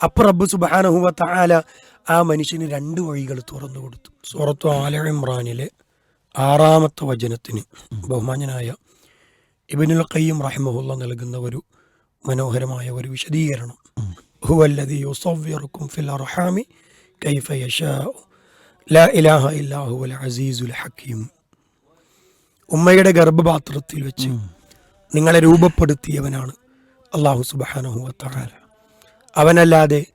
അപ്പൊ റബ്ബ് സുബാനഹുവ താല ആ മനുഷ്യന് രണ്ട് വഴികൾ തുറന്നു കൊടുത്തു. സൂറത്തു ആല ഇമ്രാനിലെ ആറാമത്തെ വചനത്തിന് ബഹുമാന്യനായ ഇബിനുൽ ഖയ്യം റഹിമഹുല്ല നൽകുന്ന ഒരു മനോഹരമായ ഒരു വിശദീകരണം. ഹുവല്ലദി യുസവ്വിറുക്കും ഫിൽ അർഹാമി കൈഫ യശാഉ. ലാ ഇലാഹ അസീസുൽ ഹക്കീം. ഉമ്മയുടെ ഗർഭപാത്രത്തിൽ വെച്ച് നിങ്ങളെ രൂപപ്പെടുത്തിയവനാണ് അള്ളാഹു സുബാനഹു വത്താല അവനല്ലാതെ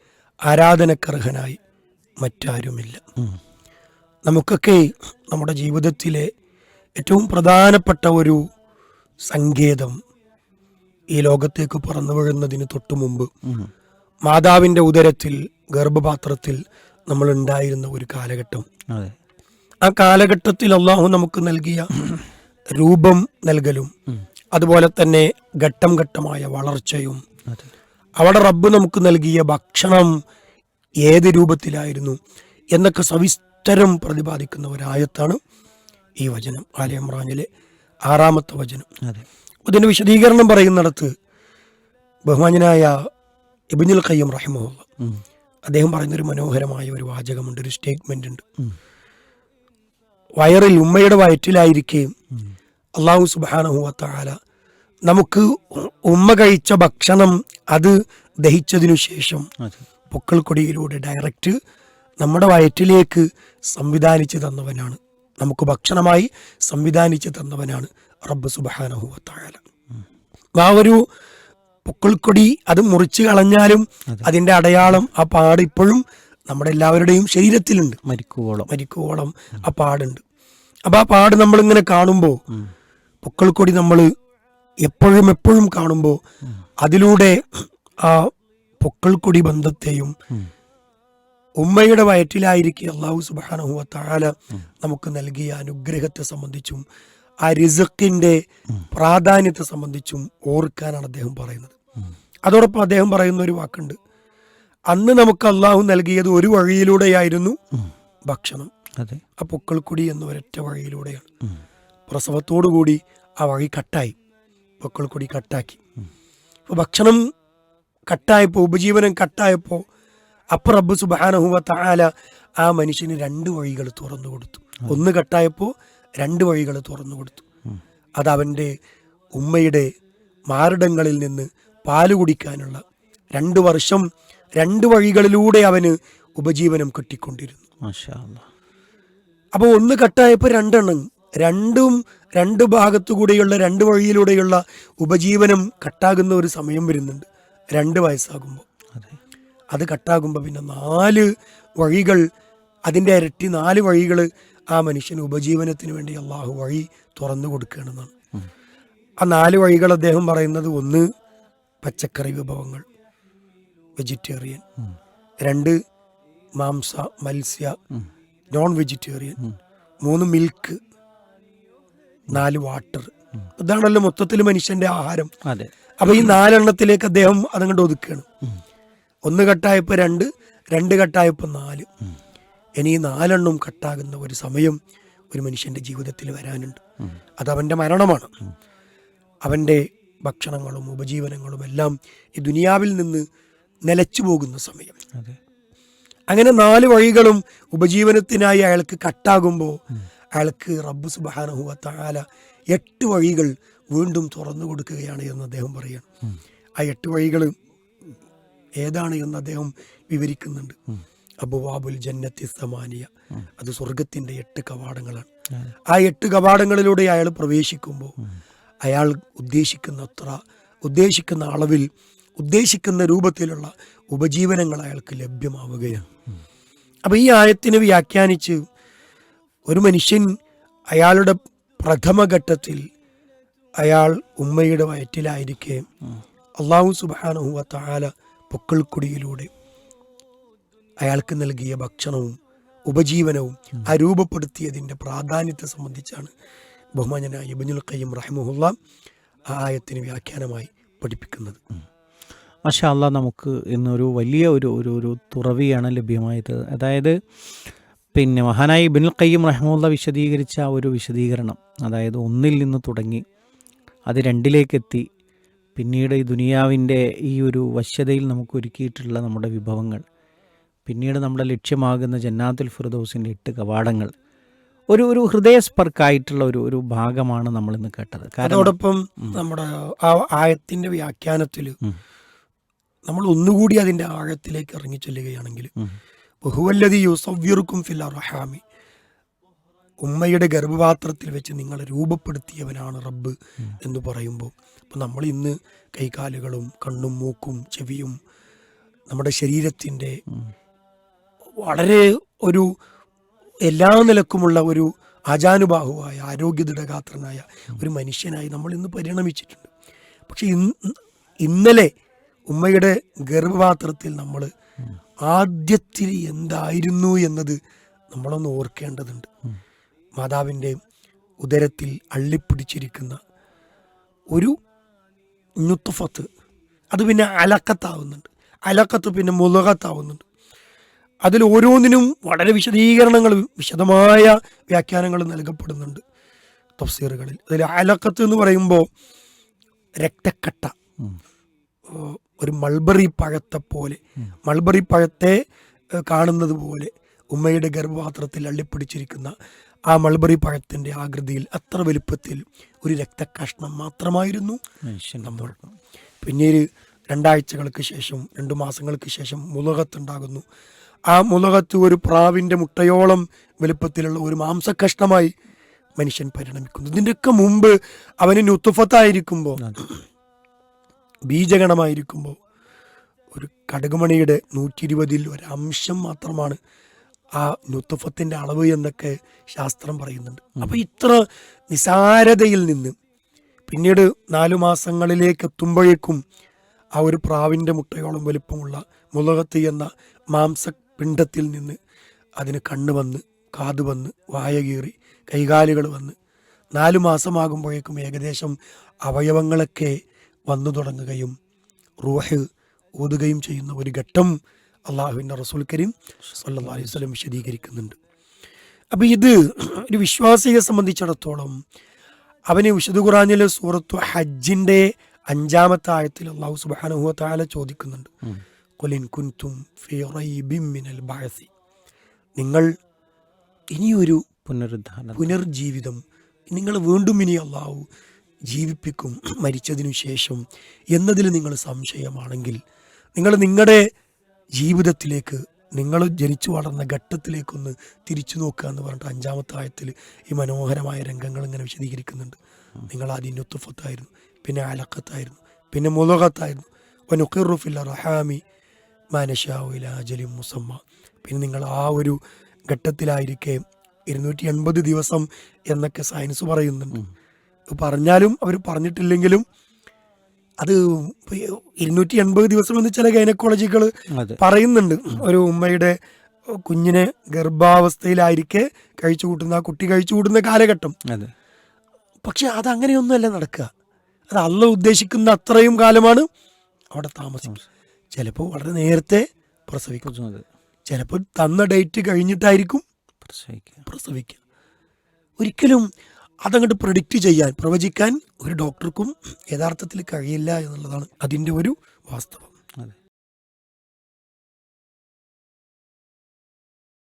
ആരാധനക്കർഹനായി മറ്റാരുമില്ല. നമുക്കൊക്കെ നമ്മുടെ ജീവിതത്തിലെ ഏറ്റവും പ്രധാനപ്പെട്ട ഒരു സങ്കേതം ഈ ലോകത്തേക്ക് പറന്നു വീഴുന്നതിന് തൊട്ടു മുമ്പ് മാതാവിന്റെ ഉദരത്തിൽ ഗർഭപാത്രത്തിൽ നമ്മൾ ഉണ്ടായിരുന്ന ഒരു കാലഘട്ടം. ആ കാലഘട്ടത്തിൽ അള്ളാഹു നമുക്ക് നൽകിയ രൂപം നൽകലും അതുപോലെ തന്നെ ഘട്ടം ഘട്ടമായ വളർച്ചയും അവിടെ റബ്ബ് നമുക്ക് നൽകിയ ഭക്ഷണം ഏത് രൂപത്തിലായിരുന്നു എന്നൊക്കെ സവിസ്തരം പ്രതിപാദിക്കുന്ന ഒരായത്താണ് ഈ വചനം. ആല ഇമ്രാനിലെ ആറാമത്തെ വചനം. അതെ. ഇതിന്റെ വിശദീകരണം പറയുന്നിടത്ത് ബഹുമാനായ ഇബിനുൽ ഖയ്യം റഹിമുള്ള. അദ്ദേഹം പറയുന്നൊരു മനോഹരമായ ഒരു വാചകമുണ്ട് ഒരു സ്റ്റേറ്റ്മെന്റ് ഉണ്ട്. വയറിൽ ഉമ്മയുടെ വയറ്റിലായിരിക്കെ അള്ളാഹു സുബാനഹുവത്താല നമുക്ക് ഉമ്മ കഴിച്ച ഭക്ഷണം അത് ദഹിച്ചതിനു ശേഷം പൊക്കൾ കൊടിയിലൂടെ ഡയറക്റ്റ് നമ്മുടെ വയറ്റിലേക്ക് സംവിധാനിച്ച് തന്നവനാണ്. നമുക്ക് ഭക്ഷണമായി സംവിധാനിച്ച് തന്നവനാണ് റബ്ബ് സുബാനഹുവത്താല ആ ഒരു പൊക്കിൾക്കൊടി അത് മുറിച്ച് കളഞ്ഞാലും അതിന്റെ അടയാളം ആ പാട് ഇപ്പോഴും നമ്മുടെ എല്ലാവരുടെയും ശരീരത്തിലുണ്ട്. മരിക്കുവോളം. മരിക്കുവോളം ആ പാടുണ്ട്. അപ്പൊ ആ പാട് നമ്മളിങ്ങനെ കാണുമ്പോൾ പൊക്കിൾക്കൊടി നമ്മൾ എപ്പോഴും എപ്പോഴും കാണുമ്പോൾ അതിലൂടെ ആ പൊക്കൾക്കൊടി ബന്ധത്തെയും ഉമ്മയുടെ വയറ്റിലായിരിക്കും അള്ളാഹു സുബാനഹുവ താല നമുക്ക് നൽകിയ അനുഗ്രഹത്തെ സംബന്ധിച്ചും ആ റിസക്കിന്റെ പ്രാധാന്യത്തെ സംബന്ധിച്ചും ഓർക്കാനാണ് അദ്ദേഹം പറയുന്നത്. അതോടൊപ്പം അദ്ദേഹം പറയുന്ന ഒരു വാക്കുണ്ട്. അന്ന് നമുക്ക് അള്ളാഹു നൽകിയത് ഒരു വഴിയിലൂടെയായിരുന്നു ഭക്ഷണം. ആ പൊക്കൾക്കുടി എന്ന ഒരൊറ്റ വഴിയിലൂടെയാണ്. പ്രസവത്തോടുകൂടി ആ വഴി കട്ടായി. പൊക്കിൾക്കൊടി കട്ടാക്കി. അപ്പോൾ ഭക്ഷണം കട്ടായപ്പോൾ ഉപജീവനം കട്ടായപ്പോൾ അപ്പ റബ്ബ് സുബാനഹുവ താല ആ മനുഷ്യന് രണ്ട് വഴികൾ തുറന്നു കൊടുത്തു. ഒന്ന് കട്ടായപ്പോൾ രണ്ട് വഴികൾ തുറന്നു കൊടുത്തു. അത് അവന്റെ ഉമ്മയുടെ മാറിടങ്ങളിൽ നിന്ന് പാൽ കുടിക്കാനുള്ള രണ്ട് വർഷം രണ്ട് വഴികളിലൂടെ അവന് ഉപജീവനം കിട്ടിക്കൊണ്ടിരുന്നു. അപ്പോൾ ഒന്ന് കട്ടായപ്പോൾ രണ്ടെണ്ണം. രണ്ടും രണ്ട് ഭാഗത്തു കൂടെയുള്ള രണ്ട് വഴിയിലൂടെയുള്ള ഉപജീവനം കട്ടാകുന്ന ഒരു സമയം വരുന്നുണ്ട്. രണ്ട് വയസ്സാകുമ്പോൾ. അതെ. അത് കട്ടാകുമ്പോൾ പിന്നെ നാല് വഴികൾ അതിന്റെ ഇരട്ടി നാല് വഴികൾ ആ മനുഷ്യന് ഉപജീവനത്തിന് വേണ്ടി അള്ളാഹു വഴി തുറന്നു കൊടുക്കുകയാണെന്നാണ് ആ നാല് വഴികൾ അദ്ദേഹം പറയുന്നത് ഒന്ന് പച്ചക്കറി വിഭവങ്ങൾ വെജിറ്റേറിയൻ. രണ്ട് മാംസ മത്സ്യ നോൺ വെജിറ്റേറിയൻ. മൂന്ന് മിൽക്ക്. നാല് വാട്ടർ. ഇതാണല്ലോ മൊത്തത്തിൽ മനുഷ്യന്റെ ആഹാരം. അപ്പൊ ഈ നാലെണ്ണത്തിലേക്ക് അദ്ദേഹം അതങ്ങോട്ട് ഒതുക്കുകയാണ് ഒന്ന് കട്ടായപ്പോ രണ്ട് രണ്ട് കട്ടായപ്പോ നാല്. ഇനി ഈ നാലെണ്ണം കട്ടാകുന്ന ഒരു സമയം ഒരു മനുഷ്യന്റെ ജീവിതത്തിൽ വരാനുണ്ട്. അത് അവന്റെ മരണമാണ്. അവന്റെ ഭക്ഷണങ്ങളും ഉപജീവനങ്ങളും എല്ലാം ഈ ദുനിയാവിൽ നിന്ന് നിലച്ചു പോകുന്ന സമയം. അങ്ങനെ നാല് വഴികളും ഉപജീവനത്തിനായി അയാൾക്ക് കട്ടാകുമ്പോൾ അയാൾക്ക് റബ്ബ് സുബാനഹുവ താല എട്ട് വഴികൾ വീണ്ടും തുറന്നു കൊടുക്കുകയാണ് എന്ന് അദ്ദേഹം പറയുകയാണ്. ആ എട്ട് വഴികൾ ഏതാണ് എന്ന് അദ്ദേഹം വിവരിക്കുന്നുണ്ട്. അബുവാബുൽ ജന്നത്തി സമാനിയ. അത് സ്വർഗത്തിന്റെ എട്ട് കവാടങ്ങളാണ്. ആ. എട്ട് കവാടങ്ങളിലൂടെ അയാൾ പ്രവേശിക്കുമ്പോൾ അയാൾ ഉദ്ദേശിക്കുന്ന അത്ര ഉദ്ദേശിക്കുന്ന അളവിൽ ഉദ്ദേശിക്കുന്ന രൂപത്തിലുള്ള ഉപജീവനങ്ങൾ അയാൾക്ക് ലഭ്യമാവുകയാണ്. അപ്പോൾ ഈ ആയത്തിനെ വ്യാഖ്യാനിച്ച് ഒരു മനുഷ്യൻ അയാളുടെ പ്രഥമഘട്ടത്തിൽ അയാൾ ഉമ്മയുടെ വയറ്റിലായിരിക്കെ അള്ളാഹു സുബാനഹുവ താല പൊക്കിൾക്കുടിയിലൂടെ അയാൾക്ക് നൽകിയ ഭക്ഷണവും ഉപജീവനവും അരൂപപ്പെടുത്തിയതിന്റെ രൂപപ്പെടുത്തിയതിന്റെ പ്രാധാന്യത്തെ സംബന്ധിച്ചാണ് ബഹുമാനായ ഇബിനുൽ ഖയ്യം റഹിമുല്ല ആ ആയത്തിന് വ്യാഖ്യാനമായി പഠിപ്പിക്കുന്നത്. മാഷാ അല്ല നമുക്ക് ഇന്നൊരു വലിയ ഒരു ഒരു ഒരു തുറവിയാണ് ലഭ്യമായത്. അതായത് പിന്നെ മഹാനായി ബിനുൽ കയ്യും റഹ്മുള്ള വിശദീകരിച്ച ആ ഒരു വിശദീകരണം അതായത് ഒന്നിൽ നിന്ന് തുടങ്ങി അത് രണ്ടിലേക്കെത്തി പിന്നീട് ഈ ദുനിയാവിന്റെ ഈ ഒരു വശ്യതയിൽ നമുക്ക് ഒരുക്കിയിട്ടുള്ള നമ്മുടെ വിഭവങ്ങൾ പിന്നീട് നമ്മുടെ ലക്ഷ്യമാകുന്ന ജന്നാത്തുൽ ഫിർദൗസിന്റെ എട്ട് കവാടങ്ങൾ ഒരു ഒരു ഹൃദയസ്പർക്കായിട്ടുള്ള ഒരു ഒരു ഭാഗമാണ് നമ്മൾ ഇന്ന് കേട്ടത് അതോടൊപ്പം നമ്മുടെ ആ ആയത്തിന്റെ വ്യാഖ്യാനത്തിൽ നമ്മൾ ഒന്നുകൂടി അതിന്റെ ആഴത്തിലേക്ക് ഇറങ്ങി ചെല്ലുകയാണെങ്കിൽ. ബഹുവല്ലതി ഫിൽ ഉമ്മയുടെ ഗർഭപാത്രത്തിൽ വെച്ച് നിങ്ങളെ രൂപപ്പെടുത്തിയവനാണ് റബ്ബ് എന്ന് പറയുമ്പോൾ അപ്പം നമ്മൾ ഇന്ന് കൈകാലുകളും കണ്ണും മൂക്കും ചെവിയും നമ്മുടെ ശരീരത്തിന്റെ വളരെ ഒരു എല്ലാ നിലക്കുമുള്ള ഒരു ആജാനുബാഹുവായ ആരോഗ്യദൃഢഗാത്രനായ ഒരു മനുഷ്യനായി നമ്മൾ ഇന്ന് പരിണമിച്ചിട്ടുണ്ട്. പക്ഷെ ഇന്നലെ ഉമ്മയുടെ ഗർഭപാത്രത്തിൽ നമ്മൾ ആദ്യത്തിൽ എന്തായിരുന്നു എന്നത് നമ്മളൊന്ന് ഓർക്കേണ്ടതുണ്ട്. മാതാവിന്റെ ഉദരത്തിൽ അള്ളിപ്പിടിച്ചിരിക്കുന്ന ഒരു നുത്തുഫത്ത് അത് പിന്നെ അലക്കത്താവുന്നുണ്ട്. അലക്കത്ത് പിന്നെ മുലകത്താവുന്നുണ്ട് അതിൽ ഓരോന്നിനും വളരെ വിശദീകരണങ്ങൾ വിശദമായ വ്യാഖ്യാനങ്ങൾ നൽകപ്പെടുന്നുണ്ട് തഫ്സീറുകളിൽ. അതിൽ അലക്കത്ത് എന്ന് പറയുമ്പോൾ രക്തക്കട്ട. ഒരു മൾബറി പഴത്തെ പോലെ മൾബറി പഴത്തെ കാണുന്നത് പോലെ ഉമ്മയുടെ ഗർഭപാത്രത്തിൽ അള്ളിപ്പിടിച്ചിരിക്കുന്ന ആ മൾബറി പഴത്തിന്റെ ആകൃതിയിൽ അത്ര വലുപ്പത്തിൽ ഒരു രക്തകഷ്ണം മാത്രമായിരുന്നു. നമ്മൾ പിന്നീട് രണ്ടാഴ്ചകൾക്ക് ശേഷം രണ്ടു മാസങ്ങൾക്ക് ശേഷം മുലകത്തുണ്ടാകുന്നു ആ മുലകത്ത് ഒരു പ്രാവിന്റെ മുട്ടയോളം വലുപ്പത്തിലുള്ള ഒരു മാംസകഷ്ണമായി മനുഷ്യൻ പരിണമിക്കുന്നു. ഇതിന്റെയൊക്കെ മുമ്പ് അവന് നുത്തുഫത്തായിരിക്കുമ്പോൾ. ബീജഗണമായിരിക്കുമ്പോൾ ഒരു കടുകുമണിയുടെ നൂറ്റി ഇരുപതിൽ ഒരംശം മാത്രമാണ് ആ നുത്തുഫത്തിന്റെ അളവ് എന്നൊക്കെ ശാസ്ത്രം പറയുന്നുണ്ട്. അപ്പോൾ ഇത്ര നിസാരതയിൽ നിന്ന് പിന്നീട് നാലു മാസങ്ങളിലേക്ക് എത്തുമ്പോഴേക്കും ആ ഒരു പ്രാവിന്റെ മുട്ടയോളം വലിപ്പമുള്ള മുളകത്ത് എന്ന മാംസപിണ്ഡത്തിൽ നിന്ന് അതിന് കണ്ണ് വന്ന് കാത് വന്ന് വായ കീറി കൈകാലുകൾ വന്ന് നാലു മാസമാകുമ്പോഴേക്കും ഏകദേശം അവയവങ്ങളൊക്കെ വന്നു തുടങ്ങുകയും റൂഹ് ഊതുകയും ചെയ്യുന്ന ഒരു ഘട്ടം അള്ളാഹുവിന്റെ റസൂൽ കരീം സല്ലാ അലൈഹി വസല്ലം വിശദീകരിക്കുന്നുണ്ട്. അപ്പോൾ ഇത് ഒരു വിശ്വാസിയെ സംബന്ധിച്ചിടത്തോളം അവന് വിശുദ്ധ ഖുറാനിലെ സൂറത്തു ഹജ്ജിന്റെ അഞ്ചാമത്തെ ആയത്തിൽ അള്ളാഹു സുബ്ഹാനഹു താല ചോദിക്കുന്നുണ്ട്. കൊലിൻ കുൻതും മിനൽ ബഅസി. നിങ്ങൾ ഇനിയൊരു പുനരുദ്ധാരണം പുനർജീവിതം നിങ്ങൾ വീണ്ടും ഇനി അള്ളാഹു ജീവിപ്പിക്കും മരിച്ചതിനു ശേഷം എന്നതിൽ നിങ്ങൾ സംശയമാണെങ്കിൽ നിങ്ങൾ നിങ്ങളുടെ ജീവിതത്തിലേക്ക് നിങ്ങൾ ജനിച്ചു വളർന്ന ഘട്ടത്തിലേക്കൊന്ന് തിരിച്ചു നോക്കുക എന്ന് പറഞ്ഞിട്ട് അഞ്ചാമത്തെ ആയത്തിൽ ഈ മനോഹരമായ രംഗങ്ങൾ ഇങ്ങനെ വിശദീകരിക്കുന്നുണ്ട്. നിങ്ങൾ ആദ്യം നുത്തുഫത്തായിരുന്നു പിന്നെ അലക്കത്തായിരുന്നു പിന്നെ മുലകത്തായിരുന്നു വനുഖിറുഫില്ല റഹാമി മാനഷാവുല ജലി മുസമ്മ. പിന്നെ നിങ്ങൾ ആ ഒരു ഘട്ടത്തിലായിരിക്കെ ഇരുന്നൂറ്റി എൺപത് ദിവസം എന്നൊക്കെ സയൻസ് പറയുന്നുണ്ട്. പറഞ്ഞാലും അവർ പറഞ്ഞിട്ടില്ലെങ്കിലും അത് ഇരുന്നൂറ്റി എൺപത് ദിവസം എന്ന് ചില ഗൈനക്കോളജികൾ പറയുന്നുണ്ട്. ഒരു ഉമ്മയുടെ കുഞ്ഞിനെ ഗർഭാവസ്ഥയിലായിരിക്കെ കഴിച്ചു കൂട്ടുന്ന ആ കുട്ടി കഴിച്ചു കൂട്ടുന്ന കാലഘട്ടം. പക്ഷെ അതങ്ങനെയൊന്നുമല്ല നടക്കുക. അത് അല്ല ഉദ്ദേശിക്കുന്ന അത്രയും കാലമാണ് അവിടെ താമസം ചിലപ്പോൾ വളരെ നേരത്തെ പ്രസവിക്കും. ചിലപ്പോൾ തന്ന ഡേറ്റ് കഴിഞ്ഞിട്ടായിരിക്കും പ്രസവിക്കുക. പ്രസവിക്കുക. ഒരിക്കലും അതങ്ങോട്ട് പ്രഡിക്റ്റ് ചെയ്യാൻ പ്രവചിക്കാൻ ഒരു ഡോക്ടർക്കും യഥാർത്ഥത്തിൽ കഴിയില്ല എന്നുള്ളതാണ് അതിന്റെ ഒരു വാസ്തവം.